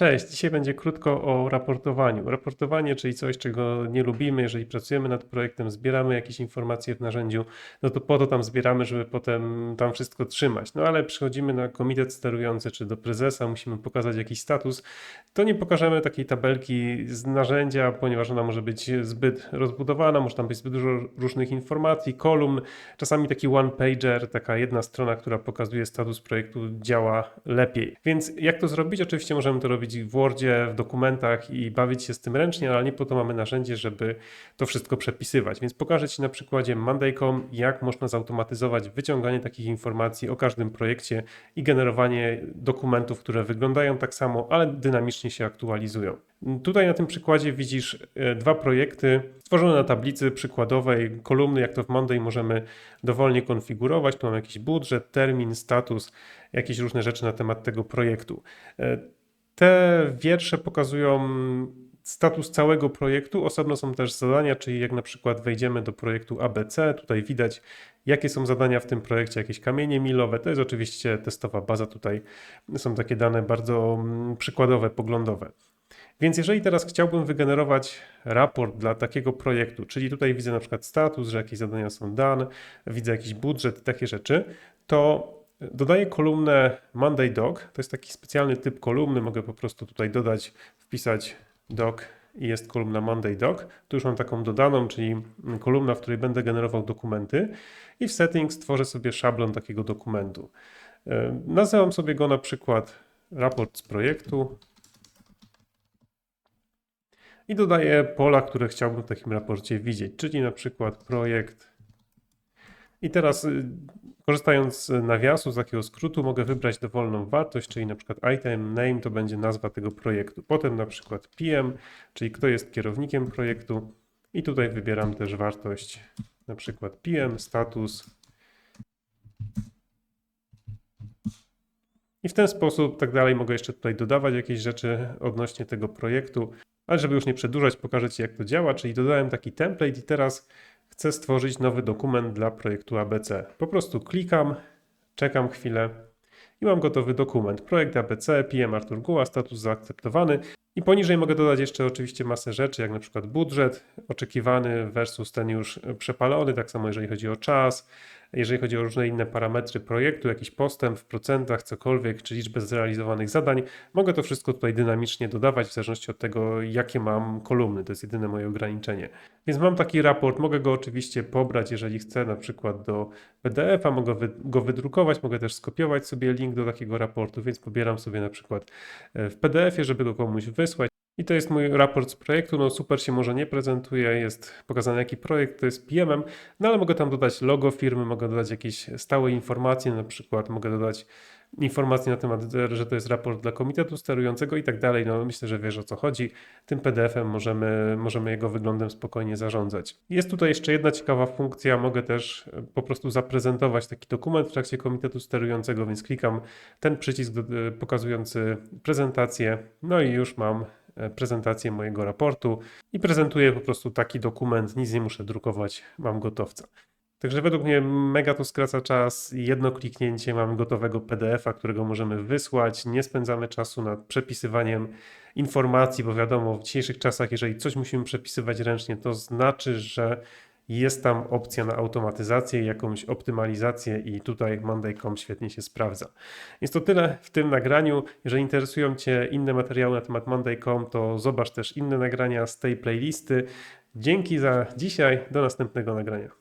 Cześć, dzisiaj będzie krótko o raportowaniu. Raportowanie, czyli coś, czego nie lubimy, jeżeli pracujemy nad projektem, zbieramy jakieś informacje w narzędziu, no to po to tam zbieramy, żeby potem tam wszystko trzymać. No ale przychodzimy na komitet sterujący czy do prezesa, musimy pokazać jakiś status, to nie pokażemy takiej tabelki z narzędzia, ponieważ ona może być zbyt rozbudowana, może tam być zbyt dużo różnych informacji, kolumn, czasami taki one-pager, taka jedna strona, która pokazuje status projektu działa lepiej. Więc jak to zrobić? Oczywiście możemy to robić w Wordzie, w dokumentach i bawić się z tym ręcznie, ale nie po to mamy narzędzie, żeby to wszystko przepisywać. Więc pokażę Ci na przykładzie Monday.com, jak można zautomatyzować wyciąganie takich informacji o każdym projekcie i generowanie dokumentów, które wyglądają tak samo, ale dynamicznie się aktualizują. Tutaj na tym przykładzie widzisz e, dwa projekty stworzone na tablicy przykładowej, kolumny, jak to w Monday możemy dowolnie konfigurować. Tu mam jakiś budżet, termin, status, jakieś różne rzeczy na temat tego projektu. Te wiersze pokazują status całego projektu. Osobno są też zadania, czyli jak na przykład wejdziemy do projektu ABC, tutaj widać jakie są zadania w tym projekcie, jakieś kamienie milowe. To jest oczywiście testowa baza, tutaj są takie dane bardzo mm, przykładowe, poglądowe. Więc jeżeli teraz chciałbym wygenerować raport dla takiego projektu, czyli tutaj widzę na przykład status, że jakieś zadania są dane, widzę jakiś budżet, takie rzeczy, to dodaję kolumnę Monday Doc. To jest taki specjalny typ kolumny. Mogę po prostu tutaj dodać, wpisać doc i jest kolumna Monday Doc. Tu już mam taką dodaną, czyli kolumna, w której będę generował dokumenty i w settings tworzę sobie szablon takiego dokumentu. E, Nazywam sobie go na przykład raport z projektu i dodaję pola, które chciałbym w takim raporcie widzieć, czyli na przykład projekt. I teraz y, korzystając z nawiasu, z takiego skrótu, mogę wybrać dowolną wartość, czyli na przykład item name to będzie nazwa tego projektu. Potem na przykład PM, czyli kto jest kierownikiem projektu. I tutaj wybieram też wartość na przykład PM, status. I w ten sposób, tak dalej, mogę jeszcze tutaj dodawać jakieś rzeczy odnośnie tego projektu. Ale żeby już nie przedłużać, pokażę Ci jak to działa, czyli dodałem taki template i teraz chcę stworzyć nowy dokument dla projektu ABC. Po prostu klikam, czekam chwilę i mam gotowy dokument. Projekt ABC, PM Artur Guła, status zaakceptowany. I poniżej mogę dodać jeszcze oczywiście masę rzeczy, jak na przykład budżet oczekiwany versus ten już przepalony, tak samo jeżeli chodzi o czas, jeżeli chodzi o różne inne parametry projektu, jakiś postęp w procentach, cokolwiek, czy liczbę zrealizowanych zadań. Mogę to wszystko tutaj dynamicznie dodawać w zależności od tego, jakie mam kolumny. To jest jedyne moje ograniczenie. Więc mam taki raport, mogę go oczywiście pobrać, jeżeli chcę, na przykład do PDF-a, mogę go wydrukować, mogę też skopiować sobie link do takiego raportu, więc pobieram sobie na przykład e, w PDF-ie, żeby go komuś wysłać. I to jest mój raport z projektu. No super się może nie prezentuje, jest pokazany jaki projekt to jest PM-em, no ale mogę tam dodać logo firmy, mogę dodać jakieś stałe informacje, na przykład mogę dodać informacje na temat, że to jest raport dla komitetu sterującego i tak dalej. No myślę, że wiesz o co chodzi. Tym PDF-em możemy, możemy jego wyglądem spokojnie zarządzać. Jest tutaj jeszcze jedna ciekawa funkcja, mogę też e, po prostu zaprezentować taki dokument w trakcie komitetu sterującego, więc klikam ten przycisk e, pokazujący prezentację, no i już mam prezentację mojego raportu i prezentuję po prostu taki dokument, nic nie muszę drukować, mam gotowca. Także według mnie mega to skraca czas. Jedno kliknięcie mamy gotowego PDF-a, którego możemy wysłać. Nie spędzamy czasu nad przepisywaniem informacji, bo wiadomo, w dzisiejszych czasach, jeżeli coś musimy przepisywać ręcznie, to znaczy, że jest tam opcja na automatyzację jakąś optymalizację i tutaj Monday.com świetnie się sprawdza. Jest to tyle w tym nagraniu. Jeżeli interesują Cię inne materiały na temat Monday.com, to zobacz też inne nagrania z tej playlisty. Dzięki za dzisiaj. Do następnego nagrania.